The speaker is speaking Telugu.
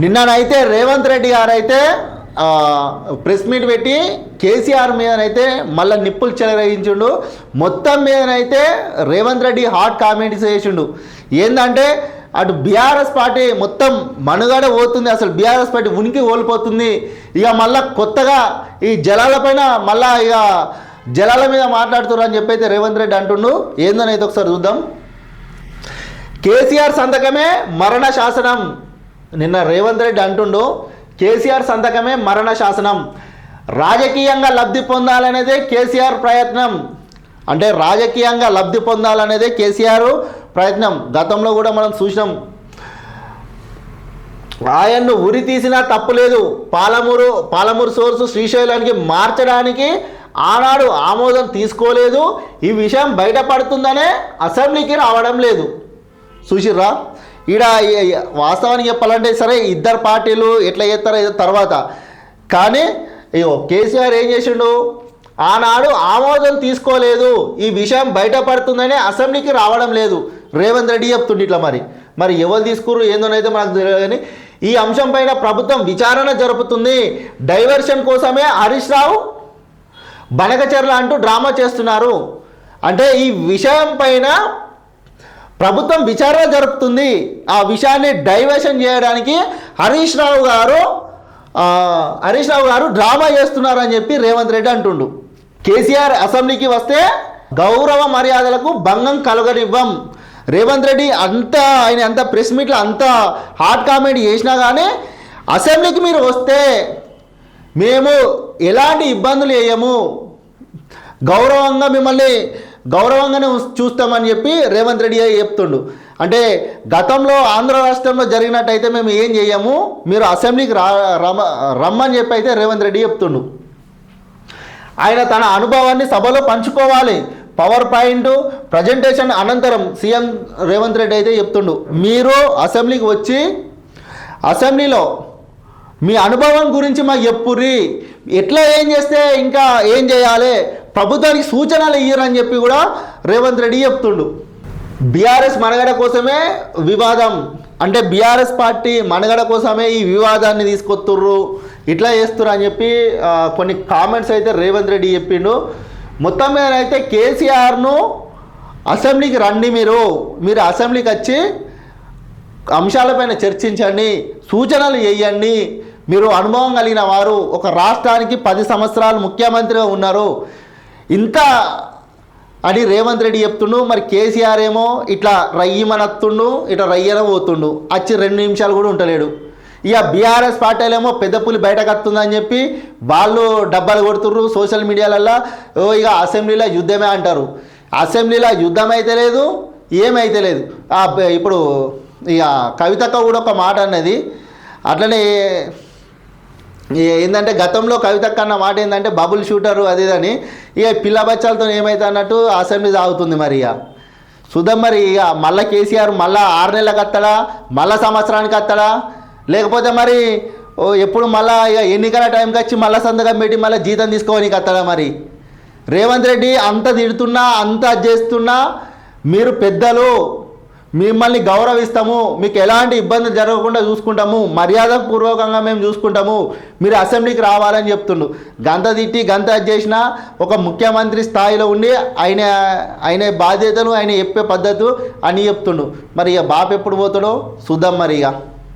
నిన్ననైతే రేవంత్ రెడ్డి గారు అయితే ప్రెస్ మీట్ పెట్టి కేసీఆర్ మీదనైతే మళ్ళీ నిప్పులు చెలరేగించుండు. మొత్తం మీదనైతే రేవంత్ రెడ్డి హాట్ కామెంట్స్ చేసిండు. ఏంటంటే అటు బీఆర్ఎస్ పార్టీ మొత్తం మనుగడ పోతుంది అసలు బీఆర్ఎస్ పార్టీ ఉనికి కోల్పోతుంది. ఇక మళ్ళా కొత్తగా ఈ జలాలపైన మళ్ళీ ఇక జలాల మీద మాట్లాడుతున్నారు అని చెప్పి రేవంత్ రెడ్డి అంటుండు. ఏందనైతే ఒకసారి చూద్దాం. కేసీఆర్ సంతకమే మరణ శాసనం. నిన్న రేవంత్ రెడ్డి అంటుండు కేసీఆర్ సంతకమే మరణ శాసనం. రాజకీయంగా లబ్ధి పొందాలనేదే కేసీఆర్ ప్రయత్నం. అంటే రాజకీయంగా లబ్ధి పొందాలనేదే కేసీఆర్ ప్రయత్నం. గతంలో కూడా మనం చూసినాం. ఆయన్ను ఉరి తీసినా తప్పు లేదు. పాలమూరు పాలమూరు సోర్సు శ్రీశైలానికి మార్చడానికి ఆనాడు ఆమోదం తీసుకోలేదు. ఈ విషయం బయటపడుతుందనే అసెంబ్లీకి రావడం లేదు. చూసిర్రా? ఈడ వాస్తవానికి చెప్పాలంటే సరే ఇద్దరు పార్టీలు ఎట్లా చేస్తారో తర్వాత. కానీ అయ్యో కేసీఆర్ ఏం చేసిండు? ఆనాడు ఆమోదం తీసుకోలేదు. ఈ విషయం బయటపడుతుందనే అసెంబ్లీకి రావడం లేదు. రేవంత్ రెడ్డి చెప్తుండే ఇట్లా మరి. మరి ఎవరు తీసుకురు ఏందోనైతే మనకు తెలియదు కానీ ఈ అంశం పైన ప్రభుత్వం విచారణ జరుపుతుంది. డైవర్షన్ కోసమే హరీష్ రావు బనకచర్ల అంటూ డ్రామా చేస్తున్నారు. అంటే ఈ విషయం పైన ప్రభుత్వం విచారణ జరుపుతుంది. ఆ విషయాన్ని డైవర్షన్ చేయడానికి హరీష్ రావు గారు హరీష్ రావు గారు డ్రామా చేస్తున్నారని చెప్పి రేవంత్ రెడ్డి అంటుండు. కేసీఆర్ అసెంబ్లీకి వస్తే గౌరవ మర్యాదలకు భంగం కలగనివ్వం. రేవంత్ రెడ్డి అంత ఆయన అంత ప్రెస్ మీట్లో అంత హాట్ కామెంట్ చేసినా కానీ అసెంబ్లీకి మీరు వస్తే మేము ఎలాంటి ఇబ్బందులు వేయము. గౌరవంగా మిమ్మల్ని గౌరవంగానే చూస్తామని చెప్పి రేవంత్ రెడ్డి చెప్తుండు. అంటే గతంలో ఆంధ్ర రాష్ట్రంలో జరిగినట్టయితే మేము ఏం చేయము మీరు అసెంబ్లీకి రా రమ రమ్మని చెప్పి అయితే రేవంత్ రెడ్డి చెప్తుండు. ఆయన తన అనుభవాన్ని సభలో పంచుకోవాలి. పవర్ పాయింట్ ప్రజెంటేషన్ అనంతరం సీఎం రేవంత్ రెడ్డి అయితే చెప్తుండు. మీరు అసెంబ్లీకి వచ్చి అసెంబ్లీలో మీ అనుభవం గురించి మాకు చెప్పుర్రి. ఎట్లా ఏం చేస్తే ఇంకా ఏం చేయాలి? ప్రభుత్వానికి సూచనలు ఇయ్యరని చెప్పి కూడా రేవంత్ రెడ్డి చెప్తుండు. బీఆర్ఎస్ మనగడ కోసమే వివాదం. అంటే బీఆర్ఎస్ పార్టీ మనగడ కోసమే ఈ వివాదాన్ని తీసుకొస్తుర్రు ఇట్లా చేస్తుర్రు అని చెప్పి కొన్ని కామెంట్స్ అయితే రేవంత్ రెడ్డి చెప్పిండు. మొత్తం మీద అయితే కేసీఆర్ను అసెంబ్లీకి రండి మీరు. మీరు అసెంబ్లీకి వచ్చి అంశాలపైన చర్చించండి సూచనలు చేయండి మీరు అనుభవం కలిగిన వారు ఒక రాష్ట్రానికి పది సంవత్సరాలు ముఖ్యమంత్రిగా ఉన్నారు. ఇంత అని రేవంత్ రెడ్డి చెప్తుండు మరి కేసీఆర్ ఏమో ఇట్లా రయ్యమనత్తుండు ఇట్లా రయ్యన పోతుండు వచ్చి రెండు నిమిషాలు కూడా ఉంటలేడు. ఇక బీఆర్ఎస్ పార్టీలేమో పెద్ద పులి బయటకు వస్తుందని చెప్పి వాళ్ళు డబ్బాలు కొడుతుర్రు సోషల్ మీడియాలల్లో. ఓ ఇక అసెంబ్లీలో యుద్ధమే అంటారు. అసెంబ్లీలో యుద్ధం అయితే లేదు ఏమైతే లేదు. ఇప్పుడు ఇక కవితక్క కూడా ఒక మాట అన్నది. అట్లనే ఏంటంటే గతంలో కవితక్క అన్న మాట ఏంటంటే బబుల్ షూటరు అది అని. ఇక పిల్ల బచ్చాలతో ఏమైతే అన్నట్టు అసెంబ్లీ సాగుతుంది మరి ఇక. చూద్దాం మరి ఇక మళ్ళీ కేసీఆర్ మళ్ళీ ఆరు నెలలకు వస్తాడా? మళ్ళీ సంవత్సరానికి వస్తాడా? లేకపోతే మరి ఓ ఎప్పుడు మళ్ళీ ఇక ఎన్నికల టైంకి వచ్చి మళ్ళీ సంతకం పెట్టి మళ్ళీ జీతం తీసుకోవడానికి వస్తాడా మరి? రేవంత్ రెడ్డి అంత తిడుతున్నా అంత అది చేస్తున్నా మీరు పెద్దలు మిమ్మల్ని గౌరవిస్తాము మీకు ఎలాంటి ఇబ్బంది జరగకుండా చూసుకుంటాము మర్యాదపూర్వకంగా మేము చూసుకుంటాము మీరు అసెంబ్లీకి రావాలని చెప్తుండు. గంత తిట్టి గంత చేసిన ఒక ముఖ్యమంత్రి స్థాయిలో ఉండి ఆయన ఆయన బాధ్యతను ఆయన చెప్పే పద్ధతు అని చెప్తుండు. మరి ఇక బాప్ ఎప్పుడు పోతాడో? చూద్దాం మరి ఇక.